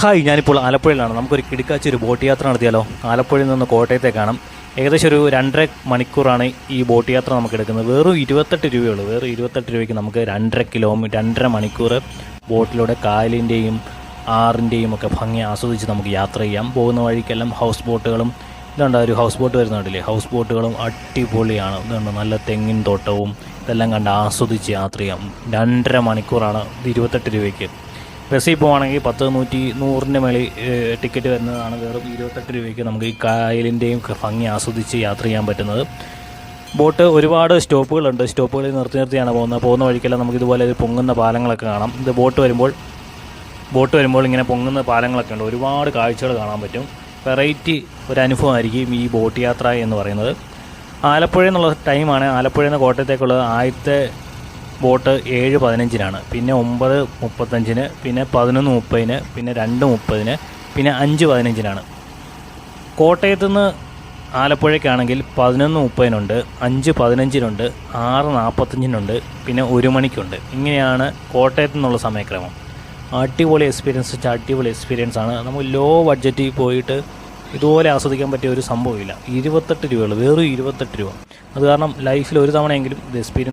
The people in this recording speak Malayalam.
ഹായ് ഞാനിപ്പോൾ ആലപ്പുഴയിലാണ്. നമുക്കൊരു കിടക്കാച്ചി ഒരു ബോട്ട് യാത്ര നടത്തിയാലോ? ആലപ്പുഴയിൽ നിന്ന് കോട്ടയത്തേക്കാണ് ഏകദേശം ഒരു രണ്ടര മണിക്കൂറാണ് ഈ ബോട്ട് യാത്ര നമുക്ക് എടുക്കുന്നത്. വെറും ഇരുപത്തെട്ട് രൂപയുള്ളൂ വെറും ഇരുപത്തെട്ട് രൂപയ്ക്ക് നമുക്ക് രണ്ടര കിലോമീറ്റർ രണ്ടര മണിക്കൂർ ബോട്ടിലൂടെ കായലിന്റെയും ആറിന്റെയും ഒക്കെ ഭംഗി ആസ്വദിച്ച് നമുക്ക് യാത്ര ചെയ്യാം. പോകുന്ന വഴിക്കെല്ലാം ഹൗസ് ബോട്ടുകളും ഇതുണ്ട്? ഒരു ഹൗസ് ബോട്ട് വരുന്നുണ്ടല്ലേ? ഹൗസ് ബോട്ടുകളും അടിപൊളിയാണ്. ഇതുണ്ട്? നല്ല തെങ്ങിൻ തോട്ടവും ഇതെല്ലാം കണ്ട് ആസ്വദിച്ച് യാത്ര ചെയ്യാം. രണ്ടര മണിക്കൂറാണ് ഇരുപത്തെട്ട് രൂപയ്ക്ക്. ബസ്സിൽ പോവുകയാണെങ്കിൽ പത്ത് നൂറ്റി നൂറിന്റെ മേളിൽ ടിക്കറ്റ് വരുന്നതാണ്. വെറും ഇരുപത്തെട്ട് രൂപയ്ക്ക് നമുക്ക് ഈ കായലിന്റെയും ഭംഗി ആസ്വദിച്ച് യാത്ര ചെയ്യാൻ പറ്റുന്നത്. ബോട്ട് ഒരുപാട് സ്റ്റോപ്പുകളുണ്ട്. സ്റ്റോപ്പുകളിൽ നിർത്തി നിർത്തിയാണ് പോകുന്നത്. പോകുന്ന വഴിക്കെല്ലാം നമുക്ക് ഇതുപോലെ പൊങ്ങുന്ന പാലങ്ങളൊക്കെ കാണാം. ഇത് ബോട്ട് വരുമ്പോൾ ബോട്ട് വരുമ്പോൾ ഇങ്ങനെ പൊങ്ങുന്ന പാലങ്ങളൊക്കെ ഉണ്ട്. ഒരുപാട് കാഴ്ചകൾ കാണാൻ പറ്റും. വെറൈറ്റി ഒരു അനുഭവമായിരിക്കും ഈ ബോട്ട് യാത്ര എന്ന് പറയുന്നത്. ആലപ്പുഴ എന്നുള്ള ടൈമാണ്. ആലപ്പുഴ എന്ന കോട്ടയത്തേക്കുള്ളത് ആദ്യത്തെ ബോട്ട് ഏഴ് പതിനഞ്ചിനാണ്. പിന്നെ ഒമ്പത് മുപ്പത്തഞ്ചിന് പിന്നെ പതിനൊന്ന് മുപ്പതിന് പിന്നെ രണ്ട് മുപ്പതിന് പിന്നെ അഞ്ച് പതിനഞ്ചിനാണ്. കോട്ടയത്തു നിന്ന് ആലപ്പുഴയ്ക്കാണെങ്കിൽ പതിനൊന്ന് മുപ്പതിനുണ്ട് അഞ്ച് പതിനഞ്ചിനുണ്ട് ആറ് നാൽപ്പത്തഞ്ചിനുണ്ട് പിന്നെ ഒരു മണിക്കുണ്ട്. ഇങ്ങനെയാണ് കോട്ടയത്തു നിന്നുള്ള സമയക്രമം. അടിപൊളി എക്സ്പീരിയൻസ് വെച്ചാൽ അടിപൊളി എക്സ്പീരിയൻസ് ആണ്. നമുക്ക് ലോ ബഡ്ജറ്റിൽ പോയിട്ട് ഇതുപോലെ ആസ്വദിക്കാൻ പറ്റിയ ഒരു സംഭവമില്ല. ഇരുപത്തെട്ട് രൂപയുള്ളൂ വെറും ഇരുപത്തെട്ട് രൂപ. അത് കാരണം ലൈഫിൽ ഒരു തവണയെങ്കിലും ഇത് എക്സ്പീരിയൻസ്